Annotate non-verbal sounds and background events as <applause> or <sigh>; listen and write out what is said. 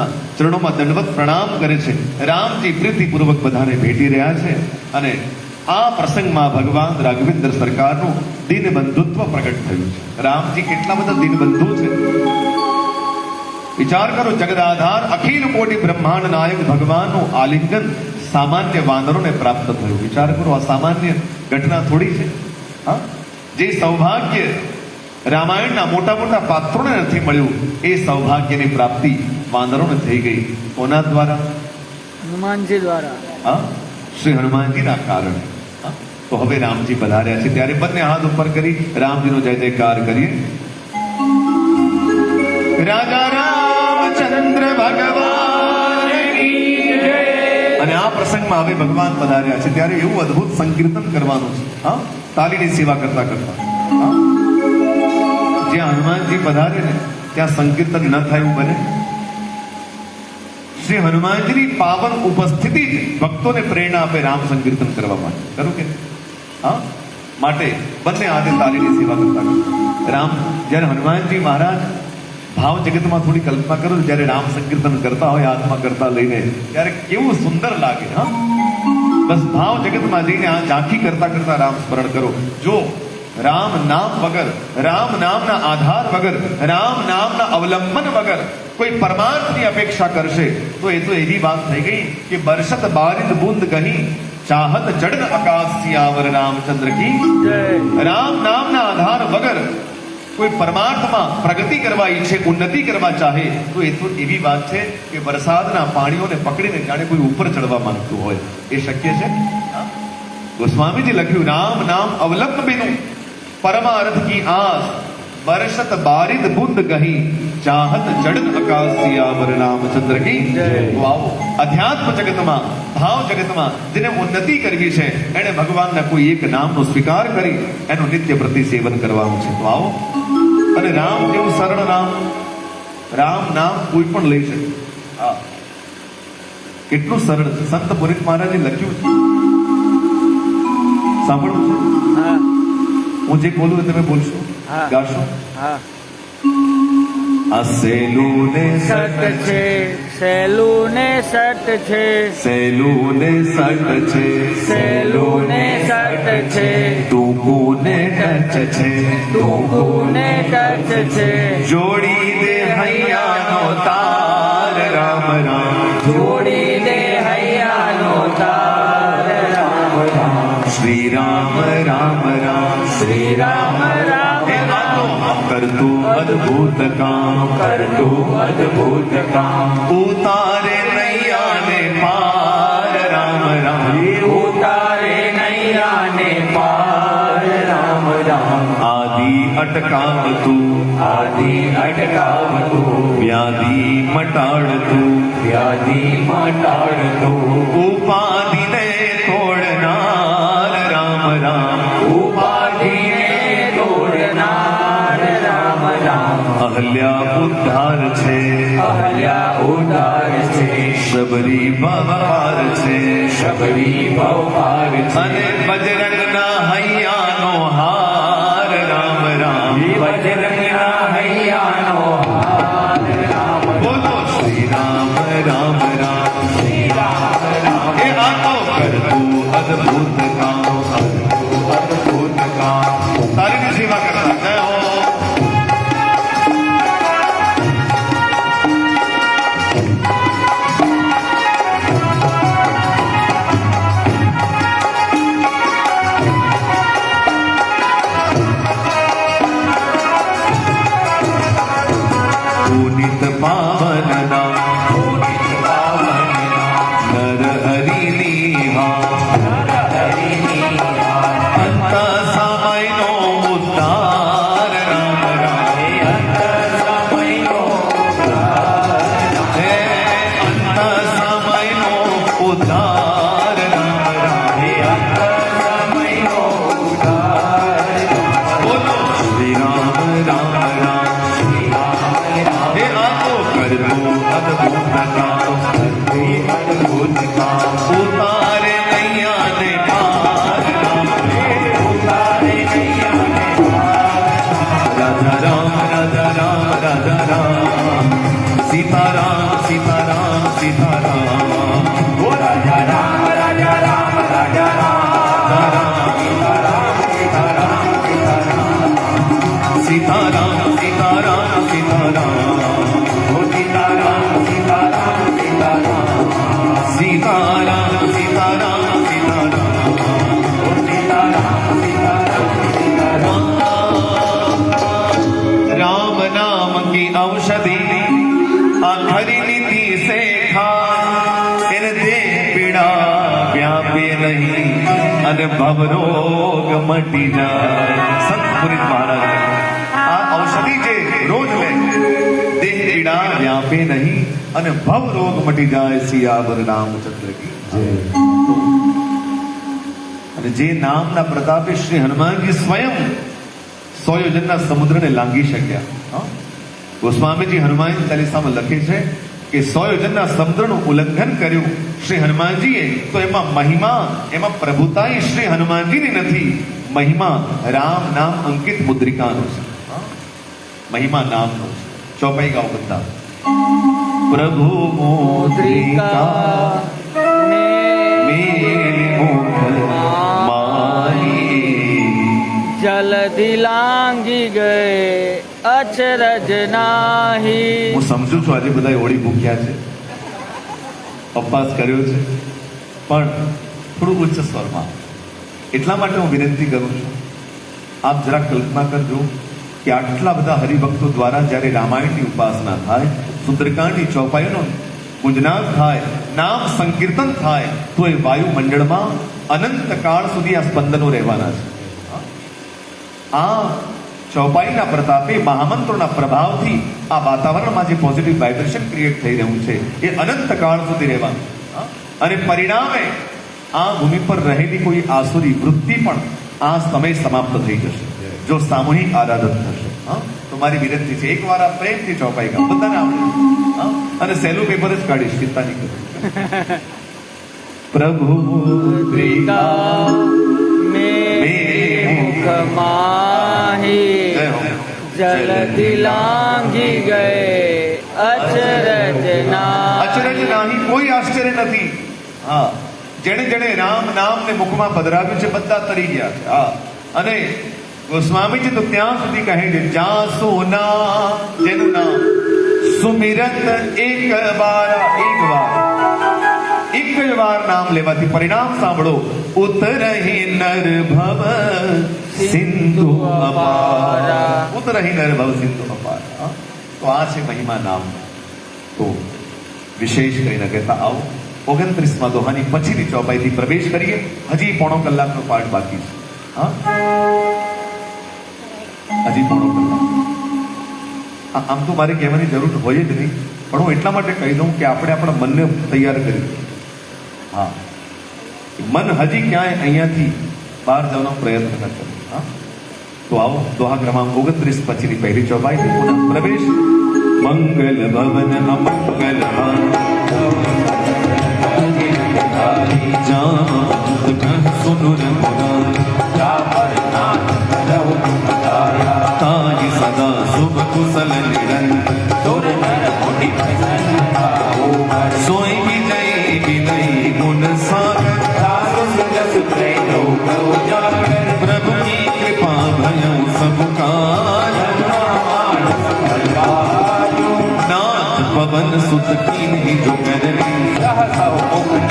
રામના ચરણોમાં દંડવત પ્રણામ કરે છે. રામજી પ્રીતિપૂર્વક બધાને ભેટી રહ્યા છે અને આ પ્રસંગમાં ભગવાન રાઘવેન્દ્ર સરકારનું દિનબંધુત્વ પ્રગટ થયું છે. રામજી કેટલા બધા દિનબંધુ છે. વિચાર કરો, જગદાધાર અખિલ કોટી બ્રહ્માંડ નાયક ભગવાનનું આલિંગન સામાન્ય વાનરોને પ્રાપ્ત થયું. વિચાર કરો, આ સામાન્ય ઘટના થોડી છે. હા? જે સૌભાગ્ય રામાયણના મોટા મોટા પાત્રોને નથી મળ્યું, એ સૌભાગ્યની પ્રાપ્તિ વાનરોને થઈ ગઈ. કોના દ્વારા? હનુમાનજી દ્વારા. હા? શ્રી હનુમાનજીના કારણે. તો હવે રામજી પધાર્યા છે. ત્યારે બંને હાથ ઉપર કરી રામજીનો જય જયકાર કરીએ. રાજા રામચંદ્ર ભગવાન અને આ પ્રસંગમાં હવે ભગવાન પધાર્યા છે. ત્યારે એવું અદ્ભુત સંકીર્તન કરવાનું છે. હા? તાલીની સેવા કરતા કરતા. જ્યાં હનુમાનજી પધારે ને ત્યાં સંકીર્તન ન થયું બને. શ્રી હનુમાનજીની પાવન ઉપસ્થિતિ જ ભક્તોને પ્રેરણા આપે રામ સંકીર્તન કરવા માટે. ખરું કે હા? માટે બંને હાથે તાલીની સેવા કરતા રામ, જ્યારે હનુમાનજી મહારાજ ભાવ જગતમાં થોડી કલ્પના કરો જ્યારે રામ સંકીર્તન કરતા હોય હાથમાં કરતા લઈને, ત્યારે કેવું સુંદર લાગે, હા? બસ ભાવ જગતમાં જઈને આ ઝાંખી કરતા કરતા રામ સ્મરણ કરો. જો રામ નામ વગર રામ નામના આધાર વગર રામ નામના અવલંબન વગર કોઈ પરમાર્થની અપેક્ષા કરશે તો એ તો એવી વાત થઈ ગઈ કે બરસત બારિદ બુંદ ગહી ચાહત જડન આકાશ સિયાવર રામચંદ્ર કી. રામ નામના આધાર વગર કોઈ પરમાર્થમાં પ્રગતિ કરવા ઈચ્છે ઉન્નતિ કરવા ચાહે તો એ તો એવી વાત છે કે વરસાદના પાણીઓને પકડીને જાણે કોઈ ઉપર ચડવા માંગતું હોય. એ શક્ય છે? ગોસ્વામીજી લખ્યું રામ નામ અવલંબ બિનું પરમાર્થ કી આસ વર્ષત બારિદ બુંદ ગહી ચાહત જડન આકાશ સિયાવર રામચંદ્ર કી આવો અધ્યાત્મ જગતમાં ભાવ જગતમાં જેને ઉન્નતિ કરવી છે એને ભગવાનના કોઈ એક નામનો સ્વીકાર કરી એનું નિત્ય પ્રતિ સેવન કરવાનું છે। વાવ અને રામ જેવું સરળ નામ રામ નામ કોઈ પણ લઈ શકે। કેટલું સરળ સંત પુનિત મહારાજે લખ્યું છે। સાંભળવું છે? હા જે બોલું તમે બોલશો. ગાશો. આ સહેલું ને સટ છે. સહેલું ને સટ છે. સહેલું ને સટ છે. સહેલું ને સટ છે. ટૂંકું ને ટચ છે. ટૂંકું ને ટચ છે. જોડી દે હૈયાનો તાર શ્રી રામ રામ રામ. શ્રી રામ રામ કરતું અદ્ભુત કામ. કરતું અદ્ભુત કામ. ઉતારે નૈયાને પાર રામ રામ. ઉતારે નૈયાને પાર રામ રામ. આદિ અટકાવતું આદિ અટકાવતું. વ્યાધિ મટાડતું વ્યાધિ મટાડતું. અહલ્યા ઉદ્ધાર છે. અહલ્યા ઉદ્ધાર છે. શબરી ભવપાર છે. શબરી ભવપાર અને બજરંગના હૈયાનો હાર રામ રામ. બજરંગના હૈયાનો હાર રામ બોલો શ્રી રામ રામ. રામ શ્રી રામ. રામ એ આ તો કરતું અદ્ભુત सीताराम सीताराम सीताराम हो सीताराम सीताराम सीताराम सीताराम सीताराम औषधि आखरी नीति से खा इन दे पीड़ा व्यापे नहीं अन भव रोग मटी जा संतपुरी महाराज પીડા વ્યાપે નહીં અને ભવ રોગ મટી જાય સિયાવર રામચંદ્ર કી અને જે નામના પ્રતાપે શ્રી હનુમાનજી સ્વયં સો યોજનના સમુદ્રને લાંગી શક્યા? ગોસ્વામીજી હનુમાન ચાલીસામાં લખે છે કે સો સમુદ્રનું ઉલ્લંઘન કર્યું શ્રી હનુમાનજીએ, તો એમાં મહિમા, એમાં પ્રભુતાએ શ્રી હનુમાનજીની નથી. મહિમા રામ નામ અંકિત મુદ્રિકાનો છે? મહિમા નામનો છે. ચોપાઈ ગાઓ બધા. પ્રભુ ને મેરે મુખ માહી જલદી ગયે અચરજ નાહી. હું સમજુ છું આજે બધા હોળી ભૂખ્યા છે. અપવાસ કર્યો છે. પણ થોડું ઉચ્ચ સ્વરમાં. એટલા માટે હું વિનંતી કરું છું. આપ જરા કલ્પના કરજો. કે આટલા બધા હરિભક્તો દ્વારા જ્યારે રામાયણની ઉપાસના થાય, સુંદરકાંડની ચોપાઈનો ગુંજનાદ થાય, નામ સંકીર્તન થાય, તો એ વાયુમંડળમાં અનંત કાળ સુધી આ સ્પંદનો રહેવાના છે. આ ચોપાઈના પ્રતાપે મહામંત્રોના પ્રભાવથી આ વાતાવરણમાં જે પોઝિટિવ વાઇબ્રેશન ક્રિએટ થઈ રહ્યું છે, એ અનંત કાળ સુધી રહેવાનું? અને પરિણામે આ ભૂમિ પર રહેલી કોઈ આસુરી વૃત્તિ પણ આ સમય સમાપ્ત થઈ જશે. જો સામૂહિક આરાધન થશે હા? તો મારી વિનંતી છે એકવાર આ પ્રેમથી ચોપાઈ ગયા બધાને આવડે. હા? અને સહેલું પેપર જ કાઢીશ ચિંતા નહીં કરું. <laughs> પ્રભુ મુદ્રિકા મેરે મુખ માહી જય હો. જલદી લાંગી ગયે અચરજ ના અચરજ નાહી કોઈ આશ્ચર્ય નથી. હા. જેણે જેણે રામ નામ ને મુખમાં પધરાવ્યું છે બધા તરી ગયા છે. હા. અને ગોસ્વામીજી તો ત્યાં સુધી કહે છે જા સોના જેનું નામ સુમિરત એક વાર એક વાર. એક જ વાર નામ લેવાથી પરિણામ સાંભળો. ઉતરહી નર ભવ સિંધુ અપારા. ઉતરહી નર ભવ સિંધુ અપારા? તો આ છે મહિમા નામ. તો વિશેષ કરીને કહેતા આવો. ઓગણત્રીસમાં દોહાની પછીની ચોપાઈથી પ્રવેશ કરીએ. હજી પોણો કલાકનો પાઠ બાકી છે. હા? હજી પોણો કલાક આમ તો મારે કહેવાની જરૂર હોય જ નહીં, પણ હું એટલા માટે કહી દઉં કે આપણે આપણા મનને તૈયાર કરી હા. મન હજી ક્યાંય અહીંયાથી બહાર જવાનો પ્રયત્ન ન કરે. હા. તો આવો, દોહા ક્રમાંક ઓગણત્રીસ પછીની પહેલી ચોપાઈ પ્રવેશ. મંગલ ભવન અમંગલ સુનુર તાજ He took me in, that's how